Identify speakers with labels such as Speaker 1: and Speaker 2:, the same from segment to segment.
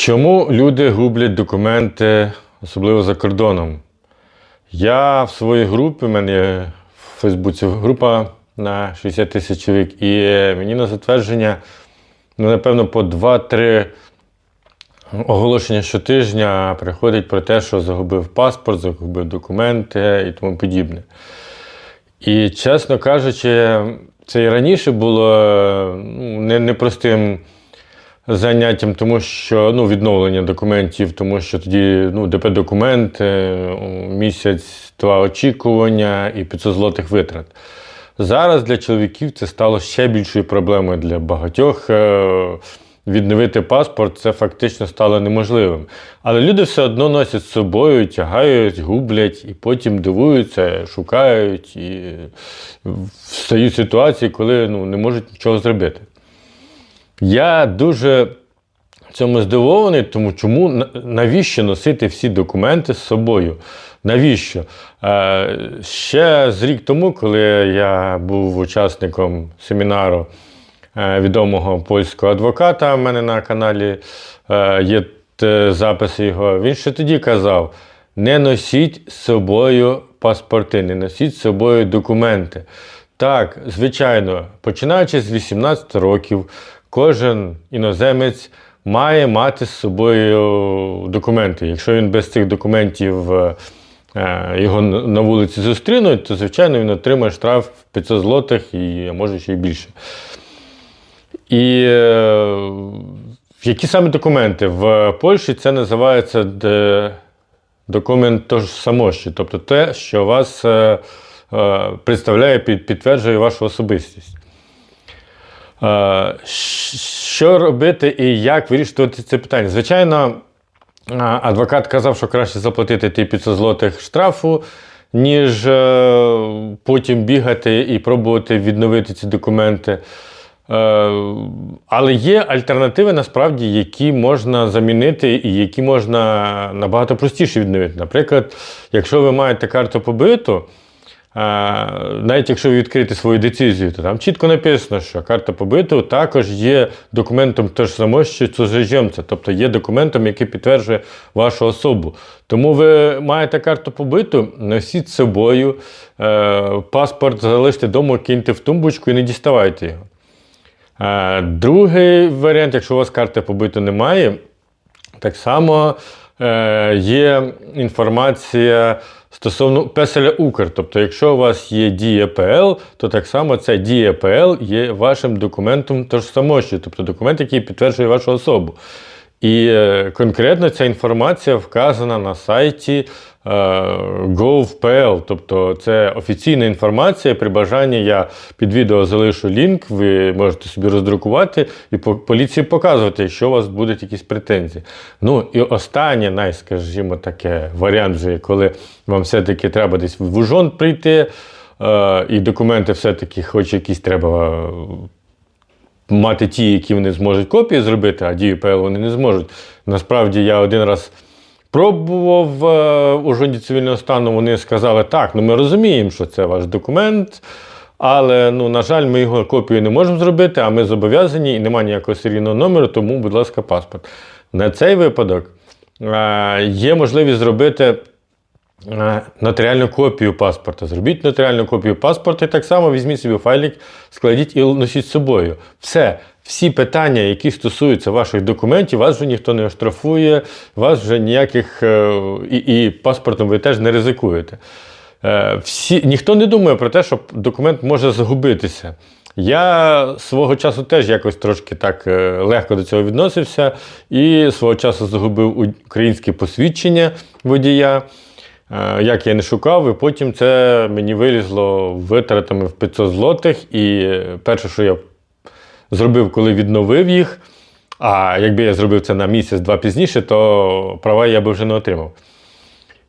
Speaker 1: Чому люди гублять документи, особливо за кордоном? Я в своїй групі, в мене є в Фейсбуці група на 60 тисяч чоловік, і мені на затвердження, ну, напевно, по 2-3 оголошення щотижня приходить про те, що загубив паспорт, загубив документи і тому подібне. І, чесно кажучи, це і раніше було ну, не- непростим заняттям, тому що ну, відновлення документів, тому що тоді ну, ДП-документ, місяць, два очікування і 500 злотих витрат. Зараз для чоловіків це стало ще більшою проблемою для багатьох. Е, Відновити паспорт це фактично стало неможливим. Але люди все одно носять з собою, тягають, гублять і потім дивуються, шукають і встають ситуації, коли ну, не можуть нічого зробити. Я дуже цьому здивований, тому чому навіщо носити всі документи з собою? Навіщо? Е, ще з рік тому, коли я був учасником семінару е, відомого польського адвоката, в мене на каналі е, є записи його, він ще тоді казав: не носіть з собою паспорти, не носіть з собою документи. Так, звичайно, починаючи з 18 років, кожен іноземець має мати з собою документи. Якщо він без цих документів е, е, його на вулиці зустрінуть, то звичайно він отримає штраф в 500 злотих і може ще й більше. І е, які саме документи? В Польщі це називається документ тожсамощі, тобто те, що вас представляє, підтверджує вашу особистість. Е, Що робити і як вирішувати це питання? Звичайно, адвокат казав, що краще заплатити ті 500 злотих штрафу, ніж е, потім бігати і пробувати відновити ці документи. Е, Але є альтернативи, насправді, які можна замінити і які можна набагато простіше відновити. Наприклад, якщо ви маєте карту побиту, е, навіть якщо ви відкриєте свою децизію, то там чітко написано, що карта побиту також є документом того ж самого, що цуджемця, тобто є документом, який підтверджує вашу особу. Тому ви маєте карту побиту, носіть з собою, е, паспорт залиште вдома, киньте в тумбочку і не діставайте його. Е, Другий варіант, якщо у вас карти побиту немає, так само е, є інформація стосовно песеля Укр. Тобто, якщо у вас є дія ПЛ, то так само ця дія ПЛ є вашим документом тожсамощі, тобто документ, який підтверджує вашу особу. І е, конкретно ця інформація вказана на сайті е, gov.pl, тобто це офіційна інформація. При бажанні я під відео залишу лінк, ви можете собі роздрукувати і по поліції показувати, якщо у вас будуть якісь претензії. Ну і останнє, найскажімо таке, варіант, вже, коли вам все-таки треба десь в Ужон прийти, е, і документи все-таки, хоч якісь треба мати ті, які вони зможуть копії зробити, а дію ПЛ вони не зможуть. Насправді я один раз пробував е, у жонді цивільного стану, вони сказали, так, ну ми розуміємо, що це ваш документ. Але, ну, на жаль, ми його копію не можемо зробити, а ми зобов'язані і немає ніякого серійного номеру, тому, будь ласка, паспорт. На цей випадок е, є можливість зробити нотаріальну копію паспорта. Зробіть нотаріальну копію паспорта і так само візьміть собі файлик, складіть і носіть з собою. Все. Всі питання, які стосуються ваших документів, вас вже ніхто не оштрафує, вас вже ніяких е, і, і паспортом ви теж не ризикуєте. Е, Всі, ніхто не думає про те, що документ може загубитися. Я свого часу теж якось трошки так е, легко до цього відносився і свого часу загубив українське посвідчення водія. Е, Як я не шукав, і потім це мені вилізло витратами в 500 злотих. І перше, що я зробив, коли відновив їх, а якби я зробив це на місяць-два пізніше, то права я би вже не отримав.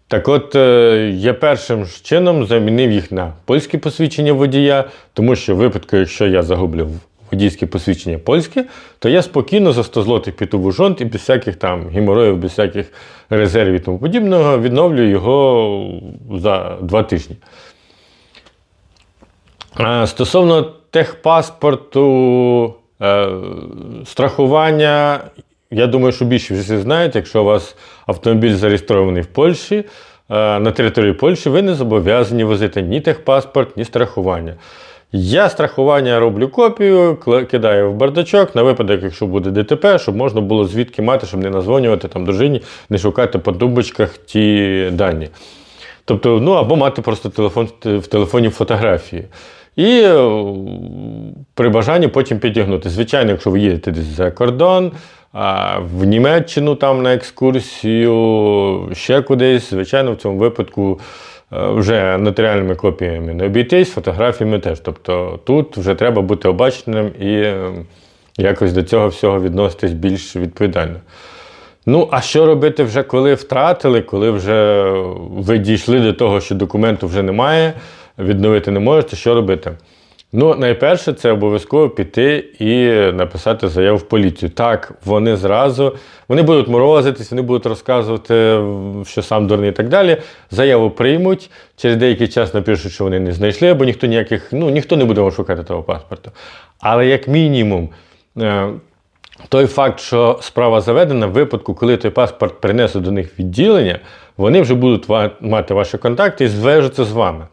Speaker 1: Так от, е, я першим чином замінив їх на польське посвідчення водія, тому що в випадку, якщо я загублю водійське посвідчення польське, то я спокійно за 100 злотих піду в Ужонт і без всяких там геморроїв, без всяких резервів і тому подібного відновлю його за два тижні. Стосовно техпаспорту, е, страхування я думаю, що більше всі знають, якщо у вас автомобіль зареєстрований в Польщі, е, на території Польщі, ви не зобов'язані возити ні техпаспорт, ні страхування. Я страхування роблю копію, кидаю в бардачок на випадок, якщо буде ДТП, щоб можна було звідки мати, щоб не назвонювати там дружині, не шукати по тумбочках ті дані. Тобто, ну або мати просто телефон в телефоні фотографії. І е, при бажанні потім підігнути. Звичайно, якщо ви їдете десь за кордон, в Німеччину там на екскурсію, ще кудись, звичайно, в цьому випадку е, вже нотаріальними копіями не обійтись, фотографіями теж. Тобто тут вже треба бути обачним і е, якось до цього всього відноситись більш відповідально. Ну, а що робити вже, коли втратили, коли вже ви дійшли до того, що документу вже немає, відновити не можете, що робити? Ну, найперше, це обов'язково піти і написати заяву в поліцію. Так, вони зразу, вони будуть морозитись, вони будуть розказувати, що сам дурний і так далі. Заяву приймуть, через деякий час напишуть, що вони не знайшли, бо ніхто ніяких, ну, ніхто не буде шукати того паспорту. Але як мінімум, е, той факт, що справа заведена, в випадку, коли той паспорт принесе до них відділення, вони вже будуть мати ваші контакти і зв'яжуться з вами.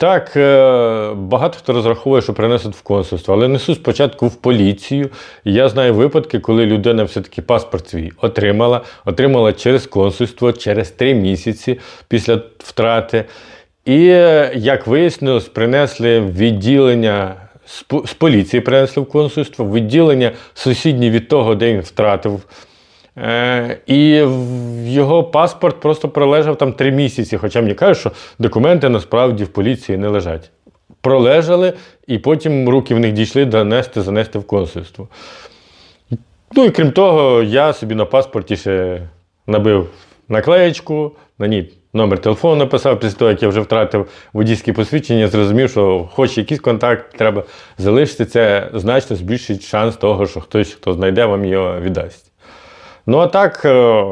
Speaker 1: Так, е, багато хто розраховує, що принесуть в консульство, але несуть спочатку в поліцію. Я знаю випадки, коли людина все-таки паспорт свій отримала, отримала через консульство через три місяці після втрати. І, е, як вияснилось, принесли відділення з поліції, принесли в консульство, відділення сусіднє від того, де він втратив. Е, і його паспорт просто пролежав там три місяці, хоча мені кажуть, що документи насправді в поліції не лежать. Пролежали, і потім руки в них дійшли донести, занести в консульство. Ну і крім того, я собі на паспорті ще набив наклеєчку, на ній номер телефону написав після того, як я вже втратив водійське посвідчення, зрозумів, що хоч якийсь контакт треба залишити, це значно збільшить шанс того, що хтось, хто знайде, вам його віддасть. Ну, а так, е,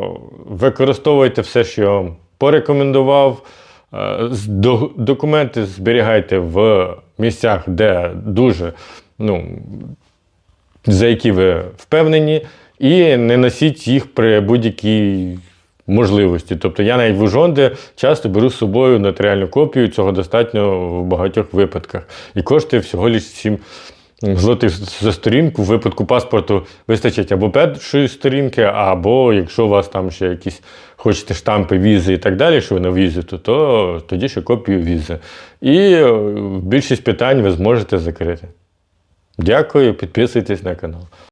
Speaker 1: використовуйте все, що я вам порекомендував. Е, Документи зберігайте в місцях, де дуже, ну, за які ви впевнені, і не носіть їх при будь-якій можливості. Тобто я навіть в Ужонде часто беру з собою нотаріальну копію, цього достатньо в багатьох випадках. І коштує всього лише 7 злотих за сторінку. В випадку паспорту вистачить або першої сторінки, або якщо у вас там ще якісь хочете штампи, візи і так далі, що ви на візі, то, то тоді ще копію візи. І е, більшість питань ви зможете закрити. Дякую, підписуйтесь на канал.